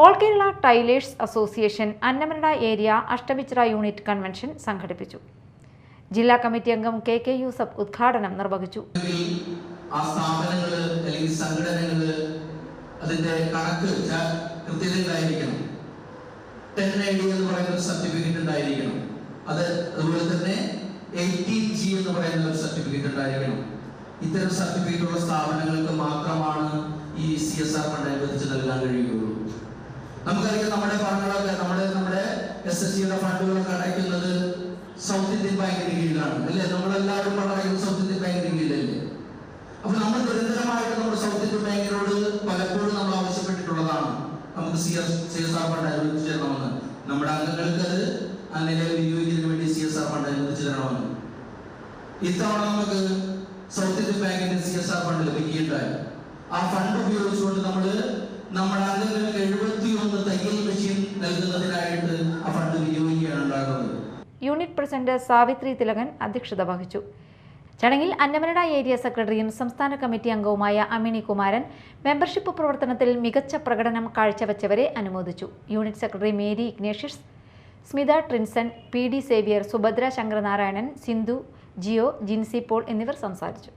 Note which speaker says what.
Speaker 1: All Kerala tailors association Annamanada area Ashtamichira unit convention സംഘടിപ്പിച്ചു. ജില്ലാ committee അംഗം K K Yusuf ഉദ്ഘാടനം നിർവഹിച്ചു.
Speaker 2: അതിന്റെ എന്ന് പറയുന്ന ഒരു സർട്ടിഫിക്കറ്റ് ഉണ്ടായിരിക്കണം. അത് അതുപോലെ തന്നെ എയ്റ്റീൻ ജി എന്ന് പറയുന്ന ഒരു സർട്ടിഫിക്കറ്റ് ഉണ്ടായിരിക്കണം. ഇത്തരം സർട്ടിഫിക്കറ്റ് ഉള്ള സ്ഥാപനങ്ങൾക്ക് മാത്രമാണ് ഈ സി എസ് ആർ ഫണ്ട് അനുവദിച്ച് നൽകാൻ കഴിയുകയുള്ളൂ നമുക്കറിയാം നമ്മുടെ ഫണ്ടുകളൊക്കെ നമ്മുടെ നമ്മുടെ എസ് എസ് സിയുടെ ഫണ്ടുകളൊക്കെ അടയ്ക്കുന്നത് സൗത്ത് ഇന്ത്യൻ ബാങ്കിന്റെ കീഴിലാണ് അല്ലേ? നമ്മളെല്ലാവരും അടയ്ക്കുന്നത് സൗത്ത് ഇന്ത്യൻ ബാങ്കിന്റെ കീഴിലല്ലേ? അപ്പൊ നമ്മൾ നിരന്തരമായിട്ട് നമ്മുടെ സൗത്ത് ഇന്ത്യൻ ബാങ്കിനോട് പലപ്പോഴും നമ്മൾ ആവശ്യപ്പെട്ടിട്ടുള്ളതാണ്. നമുക്ക് C S C S R fund അനുവദിച്ചു തരണമെന്ന്. നമ്മുടെ അംഗങ്ങൾക്ക് അത് ആ വിനിയോഗിക്കുന്നതിന് വേണ്ടി സി എസ് ആർ ഫണ്ട് അനുവദിച്ചു തരണമെന്ന്. ഇത്തവണ നമുക്ക് സൗത്ത് ഇന്ത്യൻ ബാങ്കിന്റെ സി എസ് ആർ ഫണ്ട് ലഭിക്കുകയുണ്ടായി. ആ ഫണ്ട് ഉപയോഗിച്ചുകൊണ്ട് നമ്മൾ നമ്മുടെ അംഗങ്ങൾക്ക്
Speaker 1: യൂണിറ്റ് പ്രസിഡന്റ് സാവിത്രി തിലകൻ അധ്യക്ഷത വഹിച്ചു. ചടങ്ങിൽ അന്നമനട ഏരിയ സെക്രട്ടറിയും സംസ്ഥാന കമ്മിറ്റി അംഗവുമായ അമിനി കുമാരൻ മെമ്പർഷിപ്പ് പ്രവർത്തനത്തിൽ മികച്ച പ്രകടനം കാഴ്ചവെച്ചവരെ അനുമോദിച്ചു. Unit secretary Mary Ignatius Smitha Trinson P D Xavier Subhadra Sankaranarayanan Sindhu Jio Jincy Paul എന്നിവർ സംസാരിച്ചു.